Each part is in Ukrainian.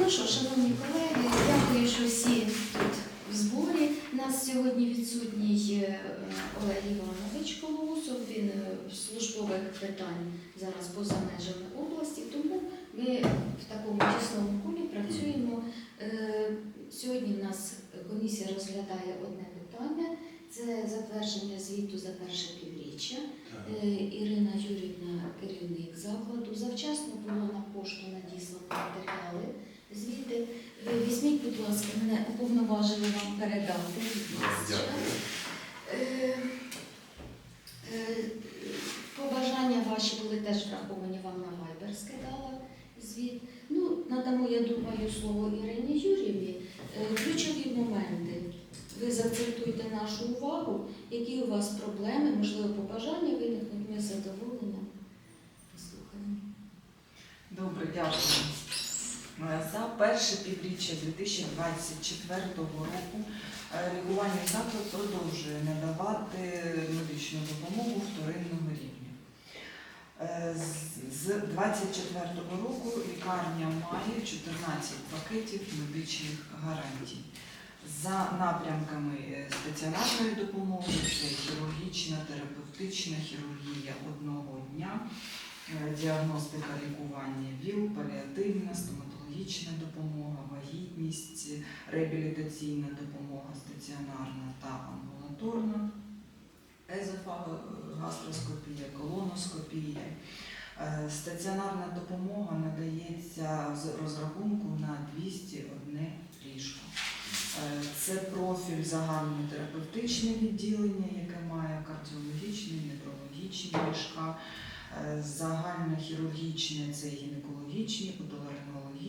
Ну що, шановні колеги, дякую, що всі тут в зборі. У нас сьогодні відсутній е, Олег Іванович Колоусов. Він е, в службових питань зараз поза межами області, тому ми в такому тісному колі працюємо. Е, Сьогодні в нас комісія розглядає одне питання. Це затвердження звіту за перше півріччя. Ірина Юрівна, керівник закладу. Завчасно було на пошту надіслано матеріали. Звідти Е, візьміть, будь ласка, мене уповноважили вам передати. Е, е, Побажання ваші були теж враховані вам на Viber скидала звіт. Ну, надамо, я думаю, слово Ірині Юрівні. Е, Ключові моменти. Ви заакцентуйте нашу увагу, які у вас проблеми, можливо, побажання виникнуть, ми з задоволенням послухаємо. Добре, дякую. Е, За перше півріччя 2024 року е, лікувальний заклад продовжує надавати медичну допомогу вторинного рівня. Е, з- З 2024 року лікарня має 14 пакетів медичних гарантій. За напрямками е, стаціонарної допомоги це хірургічна, терапевтична хірургія одного дня, діагностика лікування ВІЛ, паліативна, стоматологічна допомога, вагітність, реабілітаційна допомога стаціонарна та амбулаторна, езофагостроскопія, колоноскопія. Е, Стаціонарна допомога надається з розрахунку на 201 ліжко. Е, Це профіль загальнотерапевтичне відділення, яке має кардіологічні, неврологічні ліжка, Е, загальнохірургічне це гінекологічні,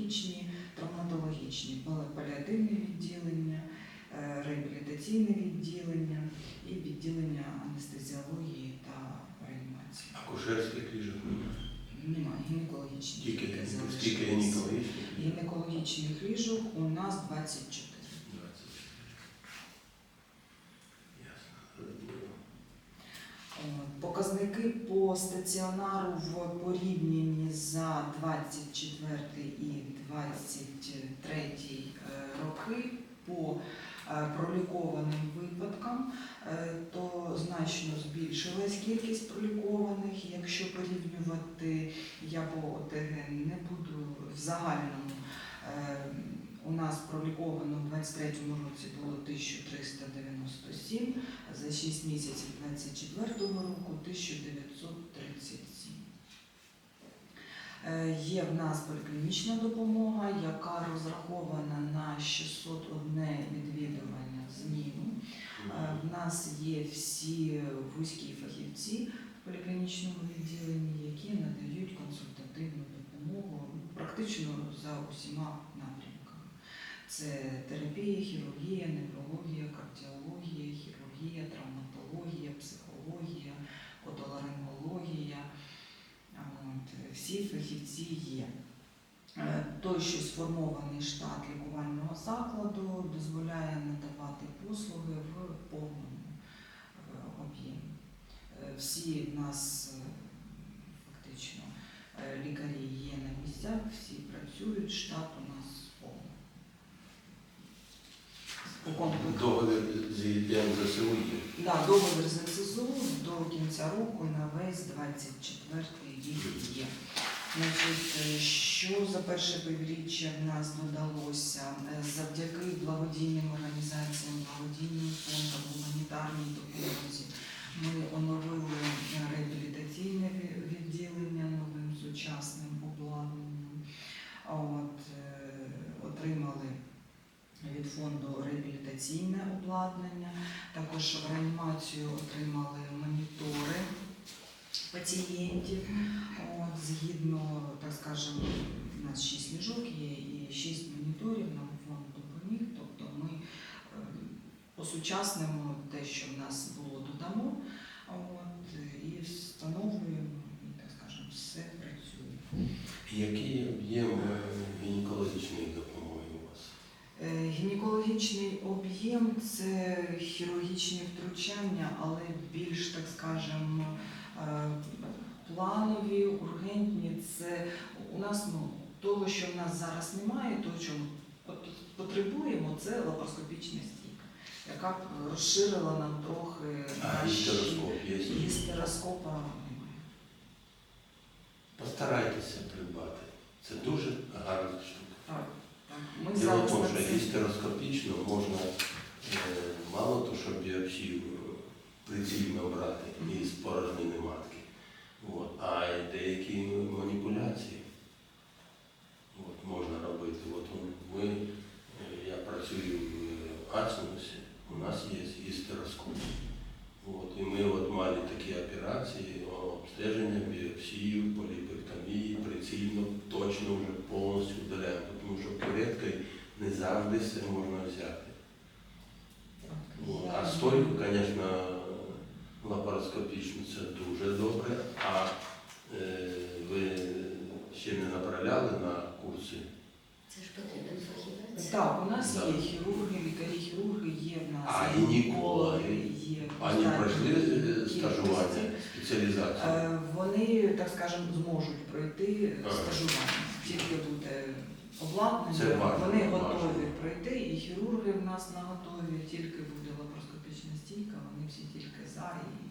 отоларингологічні, травматологічні, паліативне відділення, е, реабілітаційне відділення і відділення анестезіології та реанімації. Акушерських ліжок немає. Гінекологічних. Тільки тільки гінекологічних ліжок. Гінекологічних ліжок у нас 24. 20. Ясно. Зрозуміло. Е, Показники по стаціонару в порівнянні за 24 і 23 е, роки по е, пролікованим випадкам, е, то значно збільшилась кількість пролікованих. Якщо порівнювати, я по ОТГ не буду в загальному. У нас проліковано в 23-му році було 1397, за 6 місяців 24 року 1937. Е, Є в нас поліклінічна допомога, яка розрахована на 601 відвідування зміну. Е, В нас є всі вузькі фахівці в поліклінічному відділенні, які надають консультативну допомогу практично за усіма напрямками. Це терапія, хірургія, неврологія, кардіологія, хірургія, травматологія, психологія, отоларингологія. От, всі фахівці є. Е, Той, що сформований штат лікувального закладу, дозволяє надавати послуги в повному е, об'ємі. Е, Всі в нас фактично лікарі є на місцях, всі працюють, штат у нас Договір з ЗСУ є. Так, договір з НСЗУ до кінця року на весь 24 рік є. Значить, е, що за перше півріччя в нас додалося Е, завдяки благодійним організаціям, благодійним фондам, гуманітарній допомозі. Ми оновили е, реабілітаційне ві- відділення новим сучасним обладнанням. А От, е, отримали від фонду реабілітаційне обладнання. Також в реанімацію отримали монітори пацієнтів. От, згідно, так скажемо, у нас 6 ліжок є і 6 моніторів нам фонд допоміг. Тобто ми е, осучаснимо те, що в нас було, додамо. От, і встановлюємо, і, так скажемо, все працює. Який об'єм гінекологічної допомоги у вас? Е, Гінекологічний об'єм це хірургічні втручання, але більш, так скажемо, е, планові, ургентні. Це у нас ну, того, що в нас зараз немає, того, чого потребуємо, це лапароскопічна стійка, яка б розширила нам трохи А наші- гістероскоп є? Гістероскопа немає. Постарайтеся придбати. Це дуже гарна штука. Так, так. Ми Діло в зараз над цим- гістероскопічно можна е, мало то, що біопсію е, прицільно брати із порожнини матки, от, а й деякі маніпуляції от, можна робити. От ми, е, я працюю в Ацинусі, у нас є гістероскоп. От, і ми от мали такі операції, о, обстеження, біопсію, поліпектомії, прицільно, точно вже повністю вдаляємо, тому що кюветкою не завжди все можна взяти. А стойку, звісно, лапароскопічну це дуже добре. А е, ви ще не направляли на курси? Це ж потрібен фахівець. Так, у нас є хірурги, лікарі-хірурги, є в нас А, і гінекологи? є. Ані пройшли е, стажування, спеціалізацію? Е, Вони, так скажемо, зможуть пройти Ага. стажування. Тільки буде Це обладнання, важливо, вони важливо. готові пройти, і хірурги в нас на готові, тільки буде лапароскопічна стійка, вони всі тільки за і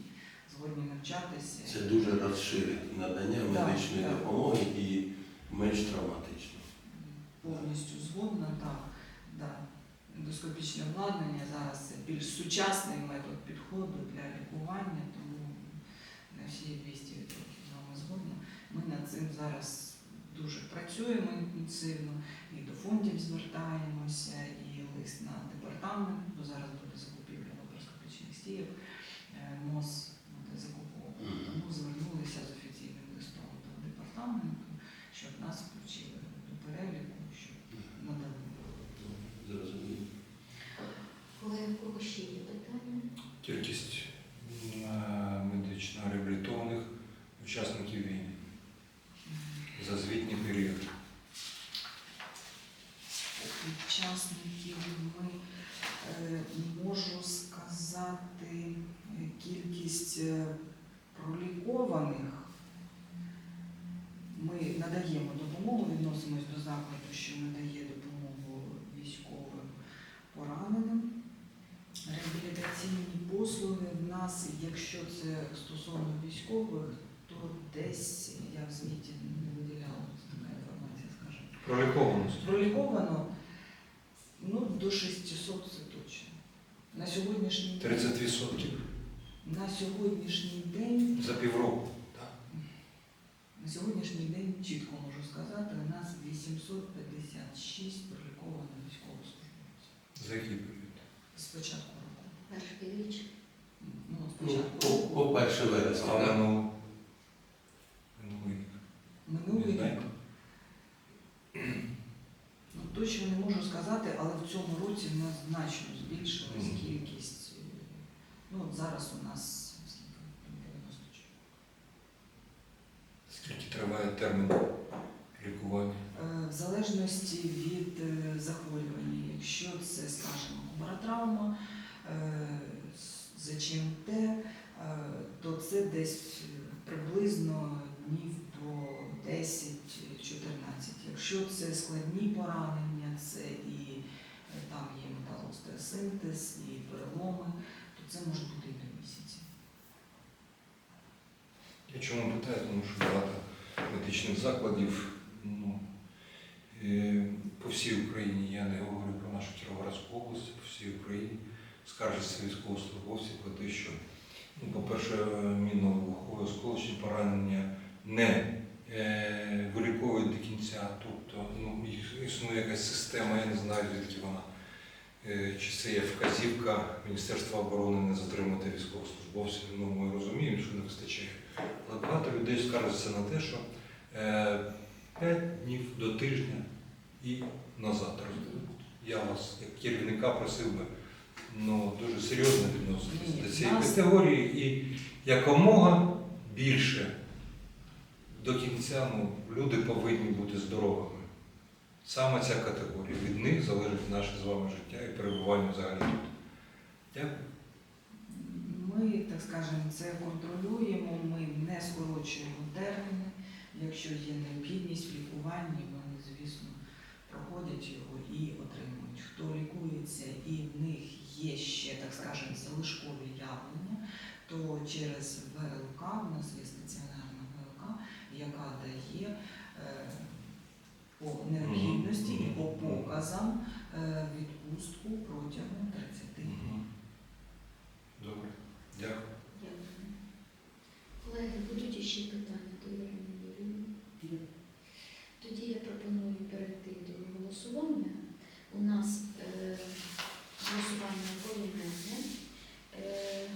згодні навчатися. Це дуже розширить надання Так, медичної так. допомоги і менш травматично. Повністю згодна, так. Да. Ендоскопічне обладнання зараз це більш сучасний метод підходу для лікування, тому на всі 200% з вами згодна. Ми над цим зараз дуже працюємо інтенсивно, і до фондів звертаємося, і лист на департамент, бо зараз буде закупівля лапароскопічних стійок, е, МОЗ буде закуповувати. Мгм. Тому звернулися з офіційним листом до департаменту, щоб нас включили до переліку, щоб надали. Зрозуміло. Колеги, у кого ще є питання? Кількість е, медично реабілітованих учасників війни за звітній період. Учасників ми е, можу сказати е, кількість е, пролікованих. Ми надаємо допомогу, відносимось до закладу, що надає допомогу військовим пораненим. Реабілітаційні послуги в нас, якщо це стосовно військових, то десь я в звіті не виділяла така інформація, скажімо. Пролікованість. Проліковано ну, до 600 це точно. На сьогоднішній день, 30% на сьогоднішній день, за півроку. Так. на сьогоднішній день чітко можу сказати, у нас 856 прилікованих військовослужбовців За який період? з початку року. Перший півріч. Ну, з Ну, початку року. по 1 вересня. А так? минулого? Минулий рік. Минулий Не рік. знаєте? Ну, точно не можу сказати, але в цьому році в нас значно збільшилась кількість. е, Ну, от зараз у нас скільки? 94. Скільки триває термін лікування? Е, В залежності від е, захворювання, якщо це, скажімо, баротравма, е, з- ЗЧМТ, е, то це десь е, приблизно днів до 10-14. Якщо це складні поранення, це і е, там є металоостеосинтез, і переломи, то це може бути і до місяці. Я чому питаю, тому що багато медичних закладів ну, е, по всій Україні, я не говорю про нашу Кіровоградську область, по всій Україні скаржаться військовослужбовці про те, що, ну, по-перше, мінно-вибухове осколочні поранення не виліковують до кінця. Тобто ну, існує якась система, я не знаю, звідки вона. Е, Чи це є вказівка Міністерства оборони не затримати військовослужбовців? Ну, ми розуміємо, що не вистачає. Але багато людей скаржаться на те, що е, 5 днів до тижня і назад. роздають. Я вас, як керівника, просив би ну, дуже серйозно відноситися до цієї категорії і якомога більше до кінця ну, люди повинні бути здоровими. Саме ця категорія. Від них залежить наше з вами життя і перебування взагалі тут. Дякую. Ми, так скажемо, це контролюємо, ми не скорочуємо терміни. Якщо є необхідність в лікуванні, ми звісно, проходять його і отримують. Хто лікується і в них є ще, так скажемо, залишкові явлення, то через ВЛК, у нас є яка дає е, по необхідності і по показам е, відпустку протягом 30 днів. Мгм. Добре. Дякую. Дякую. Колеги, будуть іще питання до Ірини Юріївни? Тоді я пропоную перейти до голосування. У нас е, голосування поіменне. Е,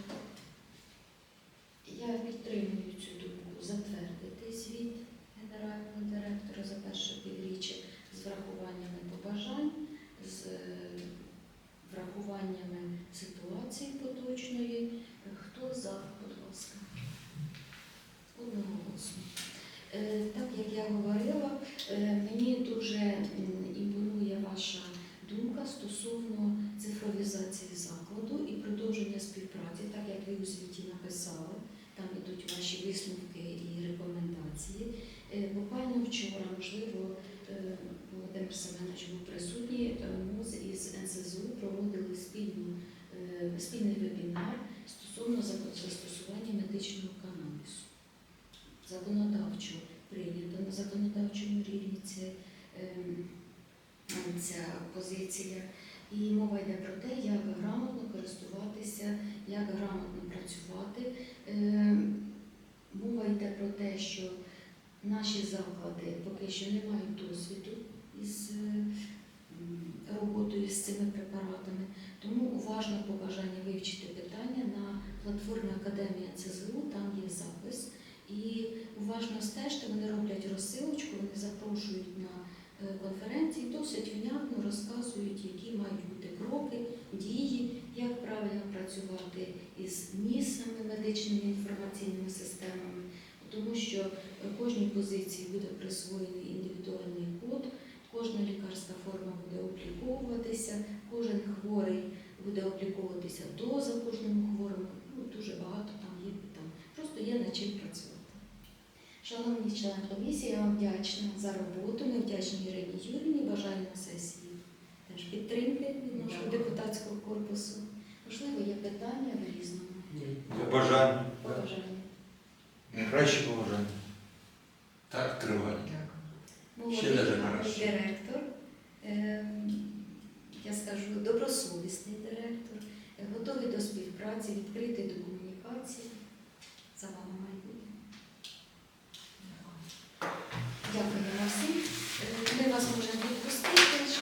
я підтримую цю думку затвердити звіт генерального директора за перше півріччя з врахуваннями побажань, з е, врахуваннями ситуації поточної. Хто за, будь ласка? Одноголосно. Е, Так як я говорила, е, мені дуже імпонує ваша думка стосовно цифровізації закладу і продовження співпраці, так як ви у звіті написали, там ідуть ваші висновки і рекомендації. Е, Буквально вчора, можливо, е, Володимир Семенович був присутній, е, МОЗ із НСЗУ проводили спільну, спільний вебінар стосовно застосування медичного ця позиція. І мова йде про те, як грамотно користуватися, як грамотно працювати. Ем, Мова йде про те, що наші заклади поки що не мають досвіду із е, роботою з цими препаратами. Тому уважно побажання вивчити питання на платформі Академія ЦЗУ, там є запис. І уважно стежте, вони роблять розсилочку, вони запрошують на е, конференції, досить внятно розказують, які мають бути кроки, дії, як правильно працювати із НІСами, медичними інформаційними системами, тому що е, кожній позиції буде присвоєний індивідуальний код, кожна лікарська форма буде обліковуватися, кожен хворий буде обліковуватися доза кожному хворому. Ну, дуже багато там є питань. Просто є над чим працювати. Шановні члени комісії, я вам вдячна за роботу. Ми вдячні Ірині Юрівні. Бажаю на сесії теж підтримки від нашого депутатського корпусу. Можливо, є питання в різному. Побажання. Побажання. Найкраще побажання. Так. Ще Молодий директор, ем, я скажу, добросовісний директор, готовий до співпраці, відкритий до комунікації.